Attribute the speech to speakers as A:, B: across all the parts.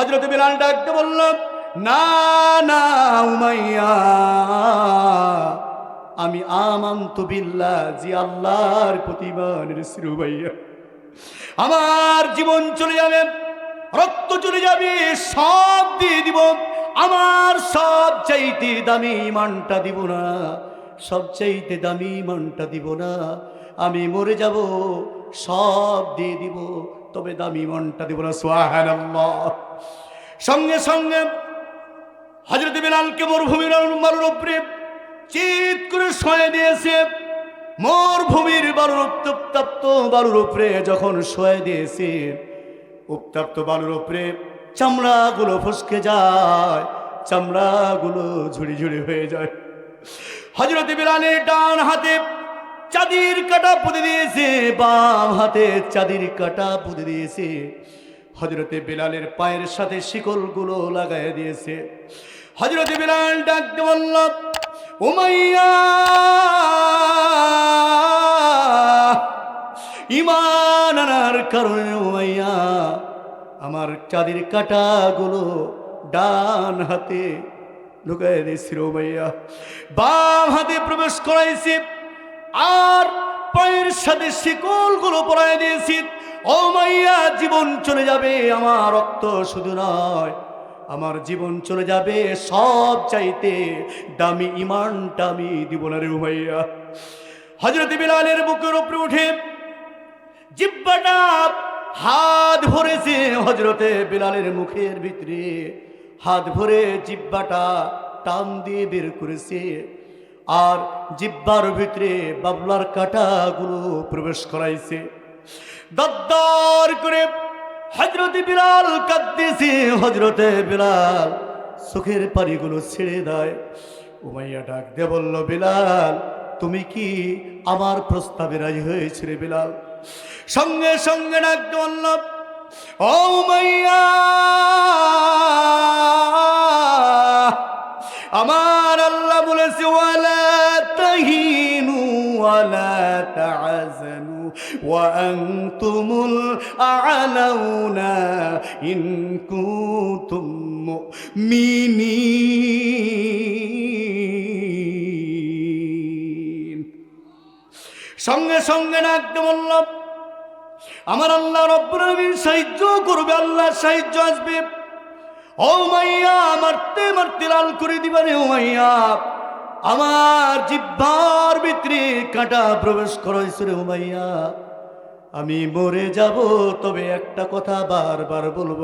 A: হজরত বিলাল ডাকতে বলল, না না, উমাইয়া, আমি আমান্ত বিল্লাহ জি আল্লাহর প্রতিমানের শ্রুবাইয়া আমার জীবন চলে যাবে, রক্ত চলে যাবে, সব দিয়ে দিব। আমার সব চাইতে দামি ইমানটা দিব না সব চাইতে দামি ইমানটা দিব না। আমি মরে যাব, সব দিয়ে দিব, তবে দামি ইমানটা দিব না। সোহানাল্লাহ সঙ্গে সঙ্গে হজরত বিলালকে মরুভূমির মারুর উপরে চিত করে শয়ে দিয়েছে। মরুভূমির বালুর উত্তপ্ত বালুর উপরে যখন শয়ে দিয়েছে, উত্তপ্ত বালুর উপরে চামড়াগুলো ফসকে যায়, চামড়াগুলো ঝুড়ি ঝুড়ি হয়ে যায়। হজরত বিলালের ডান হাতে চাঁদির কাটা পুঁতে দিয়েছে, বাম হাতে চাঁদির কাটা পুঁতে দিয়েছে। হজরতে বিলালের পায়ের সাথে শিকলগুলো লাগাই দিয়েছে। হজরতে বিলাল ডাকতে বলল, উমাইয়া ইমান আনার কারণে উমাইয়া, আমার চাঁদির কাটাগুলো ডান হাতে ঢুকাই দিয়েছিল উমাইয়া। বাম হাতে প্রবেশ করাইছি, আর পায়ের সাথে শিকলগুলো পরাই দিয়েছি। ও মাইয়া, জীবন চলে যাবে আমার রক্ত শুধু নয়। আমার জীবন চলে যাবে সব চাইতে। দামি ইমানটা আমি দিব না রে উমাইয়া হজরত বিলালের বুকের উপরে উঠে জিব্বাটা হাত ভরেছে হজরতে বিলালের মুখের ভিতরে। হাত ভরে জিব্বাটা টান দিয়ে বের করেছে। আর জিব্বার ভিতরে বাবলার কাটাগুলো প্রবেশ করাইছে। দদ্দার করে হজরতে বিলাল কাঁদতেছে হজরতে বিলাল চোখের পানিগুলো ছেড়ে দেয়। উমাইয়া ডাক দিয়ে বলল, বিলাল, তুমি কি আমার প্রস্তাবে রাজি হয়েছে রে বিলাল? সঙ্গে সঙ্গে ডাক বলল, ও উমাইয়া, আমার আল্লাহ বলেছে, ওয়ালা তাহিনু, ওয়ালা তাআজানু আনতুমুল আ'লাউনা ইন কুনতুম মুমিনিন সঙ্গে সঙ্গে ডাকতে বললাম আমার আল্লাহ রব্বুল আলামিন সাহায্য করবে, আল্লাহ সাহায্য আসবে। ও মাইয়া, মারতে মারতে লাল করে দিবা রে ও মাইয়া। আমার জিব্বার ভিতরে কাঁটা প্রবেশ করাইছে রে ও মাইয়া আমি মরে যাব, তবে একটা কথা বারবার বলব।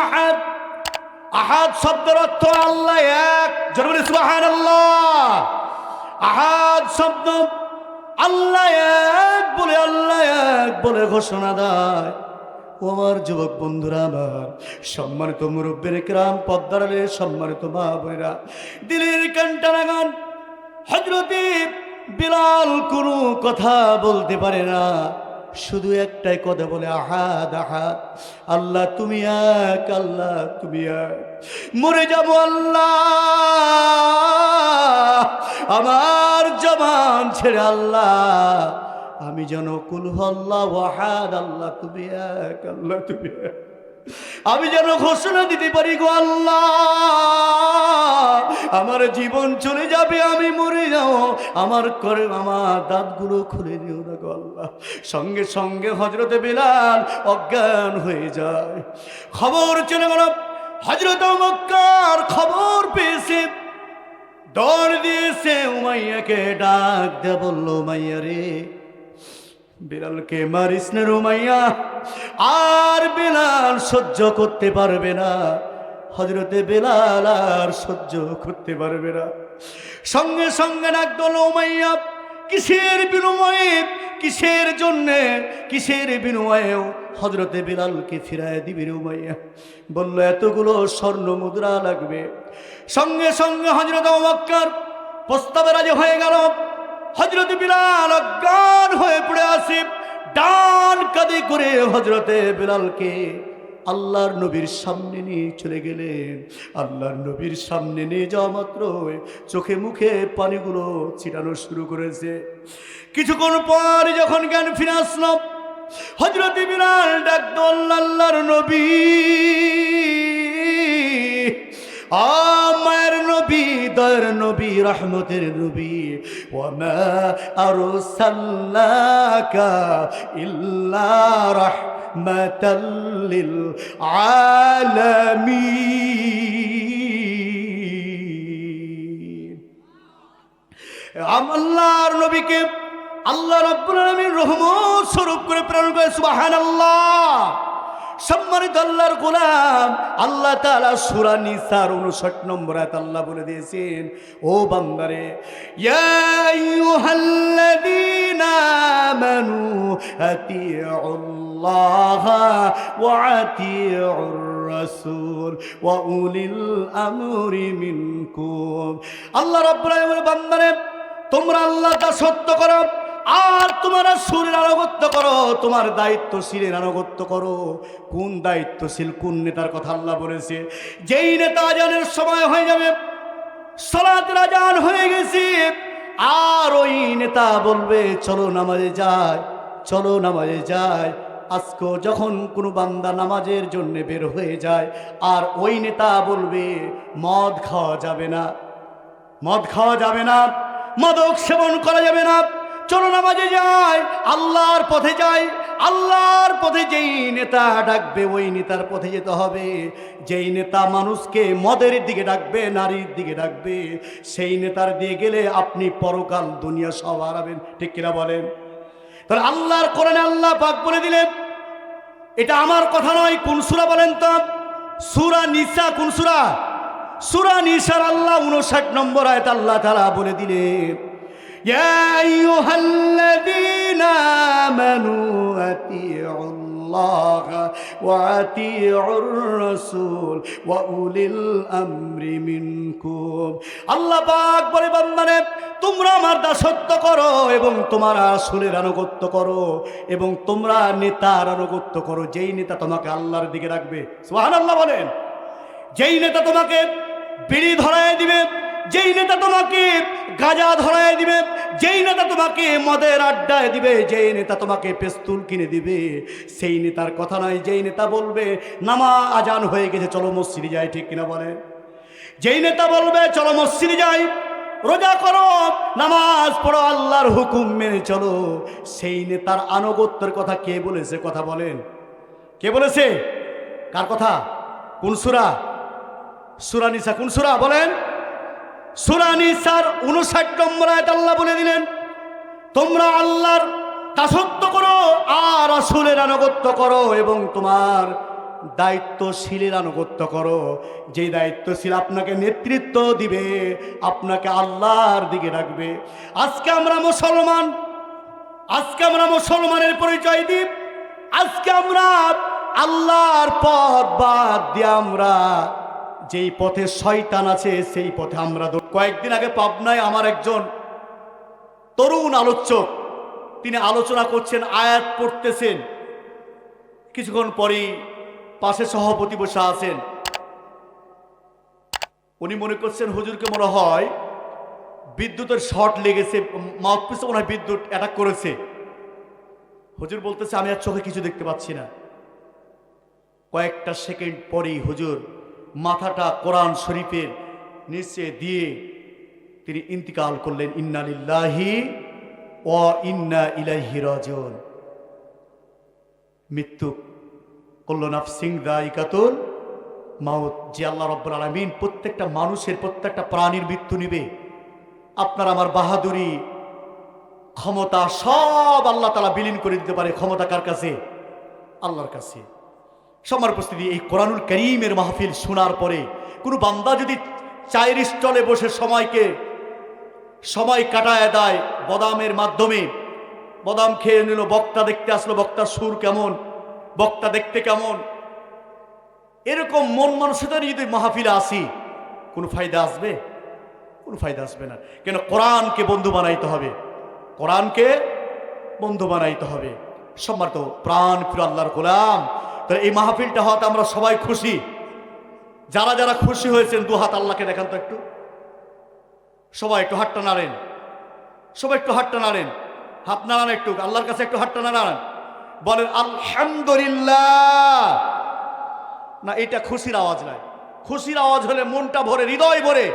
A: আহাদ। আহাদ শব্দের অর্থ আল্লাহ এক। জরুরি সুবাহান আল্লাহ আহাদ শব্দ আল্লাহ এক বলে আল্লাহ এক বলে ঘোষণা দেয়। আমার যুবক বন্ধুরা আমার, সম্মানিত মুরব্বের গ্রাম পদ্মারালে সম্মানিত মা বোনেরা, দিলের কান্টানা গান হজরতে বিলাল কোনো কথা বলতে পারে না, শুধু একটাই কথা বলে, আহাদ আহাদ, আল্লাহ তুমি এক, আল্লাহ তুমি এক। মরে যাব আল্লাহ, আমার জবান ছেড়ে আল্লাহ আমি যেন কুলহল্লা ওয়াহাদ আল্লাহ তুমি এক, আল্লাহ তুমি এক। আমি যেন ঘোষণা দিতে পারি গো আল্লাহ, আমার জীবন চলে যাবে, আমি মরে যাও আমার করে আমার দাঁতগুলো খুলে দিও না গো আল্লাহ। সঙ্গে সঙ্গে হজরতে বিলাল অজ্ঞান হয়ে যায়। খবর চলে গেল হজরত মক্কার খবর পেয়েছে। দৌড় দিয়েছে উমাইয়াকে, ডাক দে বলল মাইয়া রে বিড়ালকে মারিস না রুমাইয়া আর বেলাল সহ্য করতে পারবে না। হজরতে বেলাল আর সহ্য করতে পারবে না। সঙ্গে সঙ্গে ডাক দল উমাইয়া কিসের বিনিময়ে, কিসের জন্যে, কিসের বিনিময়ে হজরতে বেলালকে ফিরায় দিবি রে উমাইয়া বলল, এতগুলো স্বর্ণ মুদ্রা লাগবে। সঙ্গে সঙ্গে হজরত মক্কার প্রস্তাবে রাজি হয়ে গেল। হজরত বিলাল অজ্ঞান হয়ে পড়ে আসে ডান কাঁধে করে হজরতে বিলালকে আল্লাহর নবীর সামনে নিয়ে চলে গেলেন। আল্লাহর নবীর সামনে নিয়ে যাওয়া মাত্র চোখে মুখে পানিগুলো ছিটানো শুরু করেছে। কিছুক্ষণ পর যখন জ্ঞান ফিরে আসলাম হজরত বিলাল ডাকতো আল্লাহর নবী আমার নবী দর নবী রহমতের নবী ওমা আরসালনাকা ইল্লা রাহমাতাল্লিল আলামিন আল্লাহর নবীকে আল্লাহ রাব্বুল আলামিন রহমত স্বরূপ করে প্রেরণ করে, সুবহানাল্লাহ। সম্মানিত আল্লাহর গোলাম, আল্লাহ তাআলা সূরা নিসার 59 নম্বর আয়াত আল্লাহ বলে দিয়েছেন, ও বান্দারে আল্লাহ রাব্বুল বান্দারে, তোমরা আল্লাহ সত্য করো। আর তোমার সুরের আনুগত্য করো, তোমার দায়িত্বশীলের আনুগত্য করো। কোন দায়িত্বশীল, কোন নেতার কথা আল্লাহ বলেছে? যেই নেতা আজানের সময় হয়ে যাবে সলাতের আজান হয়ে গেছে, আর ওই নেতা বলবে, চলো নামাজে যায় চলো নামাজে যায় আজকে যখন কোনো বান্দা নামাজের জন্য বের হয়ে যায়, আর ওই নেতা বলবে, মদ খাওয়া যাবে না। মদ খাওয়া যাবে না, মাদক সেবন করা যাবে না। চলো নামাজে যাই, আল্লাহর পথে যাই, আল্লাহর পথে যেই নেতা ডাকবে, ওই নেতার পথে যেতে হবে। যেই নেতা মানুষকে মদের দিকে ডাকবে, নারীর দিকে ডাকবে, সেই নেতার দিয়ে গেলে আপনি পরকাল দুনিয়া সব হারাবেন। ঠিক কিনা বলেন? তাহলে আল্লাহর কোরআনে আল্লাহ পাক বলে দিলেন, এটা আমার কথা নয়, কোন সুরা বলেন তো? সুরা নিসা কোন সুরা? সুরা নিসার আল্লাহ উনষাট নম্বর আয়ত আল্লাহ তারা বলে দিলেন يا أيها الذين آمنوا أطيعوا الله وأطيعوا الرسول وأولي الأمر منكم আল্লাহ পাক বলে বান্দারে তোমরা আমার দাসত্ব করো এবং তোমার আসলের আনুগত্য করো এবং তোমরা নেতার আনুগত্য করো যেই নেতা তোমাকে আল্লাহর দিকে রাখবে সুবহানাল্লাহ বলেন যেই নেতা তোমাকে বিড়ি ধরায় দিবে যেই নেতা তোমাকে গাঁজা ধরায় দিবে, যেই নেতা তোমাকে মদের আড্ডায় দিবে, যেই নেতা তোমাকে পেস্তুল কিনে দিবে, সেই নেতার কথা নয়, যেই নেতা বলবে নামা আজান হয়ে গেছে, চলো মসজিদে যাই, ঠিক কিনা বলে? যেই নেতা বলবে, চলো মসজিদে যাই, রোজা করো, নামাজ পড়ো, আল্লাহর হুকুম মেনে চলো, সেই নেতার আনুগত্যের কথা কে বলেছে, কথা বলেন। কে বলেছে? কার কথা? কোন সুরা? সুরা নিসা, কোন সুরা? বলেন। সুরা নিসার উনষাট নম্বর আয়াত আল্লাহ বলে দিলেন, তোমরা আল্লাহর দাসত্ব করো আর আসলের আনুগত্য করো এবং তোমার দায়িত্বশীলের আনুগত্য করো। যে দায়িত্বশীল আপনাকে নেতৃত্ব দিবে, আপনাকে আল্লাহর দিকে রাখবে। আজকে আমরা মুসলমান, আজকে আমরা মুসলমানের পরিচয় দিই। আজকে আমরা আল্লাহর পথ বাদ দিয়ে আমরা যেই পথে শয়তান আছে, সেই পথে আমরা কয়েকদিন আগে পাবনায় আমার একজন তরুণ আলোচক, তিনি আলোচনা করছেন, আয়াত পড়তেছেন। কিছুক্ষণ পরেই পাশে সভাপতি বসে আছেন। উনি মনে করছেন, হুজুরকে মনে হয় বিদ্যুতের শর্ট লেগেছে, মাউথপিসে মনে হয় বিদ্যুৎ অ্যাটাক করেছে। হুজুর বলতেছে, আমি আর চোখে কিছু দেখতে পাচ্ছি না। কয়েকটা সেকেন্ড পরেই হুজুর মাথাটা কোরআন শরীফের নিচে দিয়ে তিনি ইন্তিকাল করলেন ইন্নালিল্লাহি ও ইন্না ইলাহি রাজিউন। মৃত্যু করল নাফসিং দায়িকাতুল মাউত। যে আল্লাহ রব্বুল আলমিন প্রত্যেকটা মানুষের প্রত্যেকটা প্রাণীর মৃত্যু নিবে। আপনার আমার বাহাদুরি ক্ষমতা সব আল্লাহ তালা বিলীন করে দিতে পারে। ক্ষমতা কার কাছে? আল্লাহর কাছে। সবার উপস্থিতি, এই কোরআনুল করিমের মাহফিল শোনার পরে কোনো বান্দা যদি চায়ের স্টলে বসে সময়কে সময় কাটায় দেয় বদামের মাধ্যমে, বদাম খেয়ে নিল, বক্তা দেখতে আসলো, বক্তার সুর কেমন, বক্তা দেখতে কেমন? এরকম মন মানুষদের যদি মাহফিলে আসি, কোনো ফায়দা আসবে? কোনো ফায়দা আসবে না। কেন কোরআনকে বন্ধু বানাইতে হবে? কোরআনকে বন্ধু বানাইতে হবে। সম্মানিত প্রাণ ফির আল্লাহর গোলাম তাহলে এই মাহফিলটা হওয়াতে আমরা সবাই খুশি। যারা যারা খুশি হয়েছেন, দু হাত আল্লাহকে দেখান তো একটু। সবাই একটু হাতটা নাড়েন। সবাই একটু হাতটা নাড়েন। হাত নাড়ান একটু। আল্লাহর কাছে একটু হাতটা নাড়ান। বলেন, আলহামদুলিল্লাহ। না, এটা খুশির আওয়াজ নয়। খুশির আওয়াজ হলে মনটা ভরে, হৃদয় ভরে।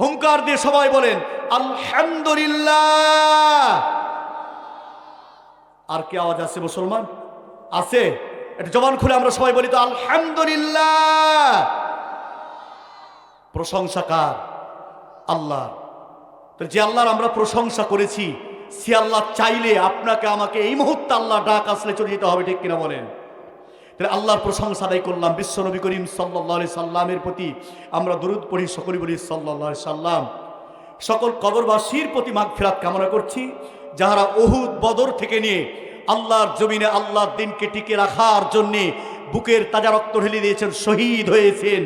A: হুঙ্কার দিয়ে সবাই বলেন, আলহামদুলিল্লাহ। আর কি আওয়াজ আছে মুসলমান? আছে? এটা জবান খুলে আমরা সবাই বলি তো, আলহামদুলিল্লাহ। প্রশংসা কার? আল্লাহ যে আল্লাহর আমরা প্রশংসা করেছি, সে আল্লাহ চাইলে আপনাকে, আমাকে এই মুহূর্তে আল্লাহ ডাক আসলে চলে যেতে হবে, ঠিক কিনা বলেন? তাহলে আল্লাহর প্রশংসা আদায় করলাম, বিশ্ব নবী করিম সাল্লাহ সাল্লামের প্রতি আমরা দরুদ পড়ি সকলে বলি সাল্লাহ সাল্লাম। সকল কবরবাসীর প্রতি মাগ ফেরাত কামনা করছি, যাহারা অহুদ বদর থেকে নিয়ে আল্লাহর জমিনে আল্লাহর দিনকে টিকে রাখার জন্যে বুকের তাজা রক্ত ঢেলে দিয়েছেন, শহীদ হয়েছেন।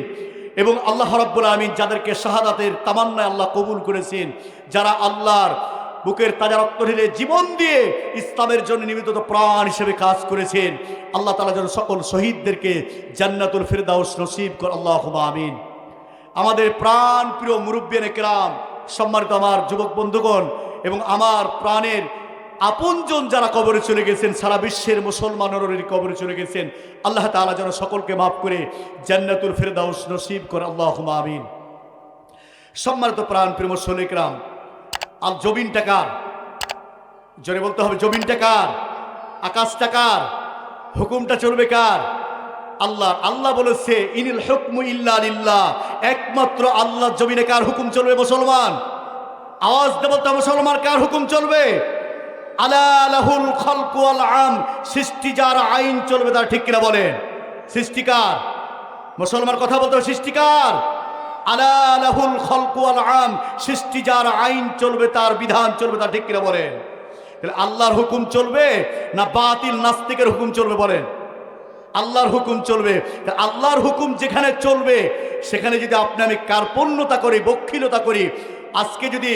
A: এবং আল্লাহ রব্বুল আমিন যাদেরকে শাহাদাতের তামান্নায় আল্লাহ কবুল করেছেন, যারা আল্লাহর বুকের তাজা রক্ত ঢেলে জীবন দিয়ে ইসলামের জন্য নিবেদিত প্রাণ হিসেবে কাজ করেছেন। আল্লাহ তালা যেন সকল শহীদদেরকে জান্নাতুল ফিরদাউস নসিব কর আল্লাহ আমিন। আমাদের প্রাণ প্রিয় মুরব্বিয়ান একরাম সম্মানিত আমার যুবক বন্ধুগণ এবং আমার প্রাণের আপনজন যারা কবরে চলে গেছেন, সারা বিশ্বের মুসলমানের কবরে চলে গেছেন, আল্লাহ তাআলা যেন সকলকে মাফ করে জান্নাতুল ফেরদাউস নসিব করে আল্লাহ আমিন। সম্মানিত প্রাণ প্রিয় মুসলিকরাম আল জবিনটা কার? জোরে বলতে হবে, জমিনটা কার? আকাশ কার? হুকুমটা চলবে কার? আল্লাহ আল্লাহ বলেছে, ইনিল হুকমু ইল্লা লিল্লাহ, একমাত্র আল্লাহ জমিনে কার হুকুম চলবে মুসলমান? আওয়াজ দেবতা মুসলমান কার হুকুম চলবে? আলা লাহুল খালকু আল আম। সৃষ্টি যার আইন চলবে তার ঠিক কিনা বলেন? সৃষ্টিকার মুসলমান কথা বলতে সৃষ্টিকার আলা লাহুল খালকু আল আম। সৃষ্টি যার আইন চলবে, তার বিধান চলবে, তার ঠিক কিনা বলেন? তাহলে আল্লাহর হুকুম চলবে না বাতিল নাস্তিকের হুকুম চলবে বলেন? আল্লাহর হুকুম চলবে। আল্লাহর হুকুম যেখানে চলবে, সেখানে যদি আপনি আমি কার্পণ্যতা করি, বক্ষিলতা করি, আজকে যদি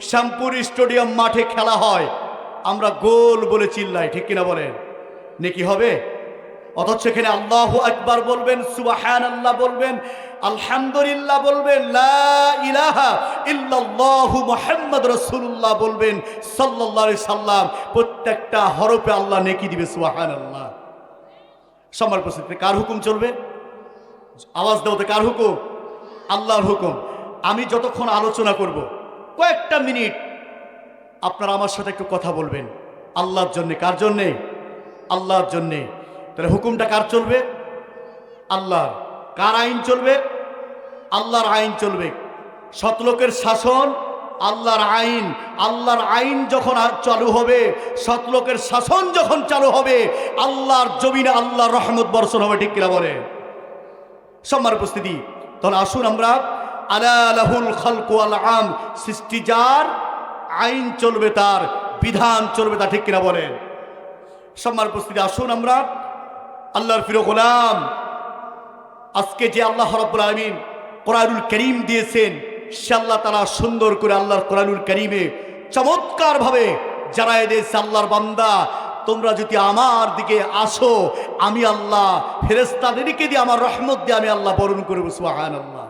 A: শ্যামপুর স্টেডিয়াম মাঠে খেলা হয় আমরা গোল বলে চিল্লাই, ঠিক কিনা বলেন? নেকি হবে? অথচ এখানে আল্লাহ একবার বলবেন সুবাহান আল্লাহ বলবেন, আলহামদুলিল্লাহ বলবেন মুহাম্মদ রাসূলুল্লাহ বলবেন আলাইহি সাল্লাম। প্রত্যেকটা হরফে আল্লাহ নেকি দিবে সুবহান আল্লাহ সম্মান প্রস্তুতি কার হুকুম চলবে? আওয়াজ দেওয়াতে কার হুকুম? আল্লাহর হুকুম। আমি যতক্ষণ আলোচনা করব, কয়েকটা মিনিট আপনারা আমার সাথে একটু কথা বলবেন। আল্লাহর জন্যে, কার জন্যে? আল্লাহর জন্যে। তাহলে হুকুমটা কার চলবে? আল্লাহর। কার আইন চলবে? আল্লাহর আইন চলবে। সতলোকের শাসন, আল্লাহর আইন। আল্লাহর আইন যখন চালু হবে সতলোকের শাসন যখন চালু হবে, আল্লাহর জমিনে আল্লাহর রহমত বর্ষণ হবে, ঠিক কিনা বলে সম্মান উপস্থিতি, তাহলে আসুন আমরা, আলা আলাহুল খালকু আল আম, সৃষ্টি যার আইন চলবে তার, বিধান চলবে তা ঠিক কিনা বলেন। সম্মান উপস্থিতি, আসুন আমরা। আল্লাহর ফিরো গোলাম, আজকে যে আল্লাহ রব্বুল আলমিন কোরআনুল করিম দিয়েছেন, সে আল্লাহ তারা সুন্দর করে আল্লাহর কোরআনুল করিমে চমৎকারভাবে জানাই দিয়েছে আল্লাহর বান্দা, তোমরা যদি আমার দিকে আসো, আমি আল্লাহ ফেরেস্তাদেরকে দিয়ে আমার রহমত দিয়ে আমি আল্লাহ বরণ করব সুহান আল্লাহ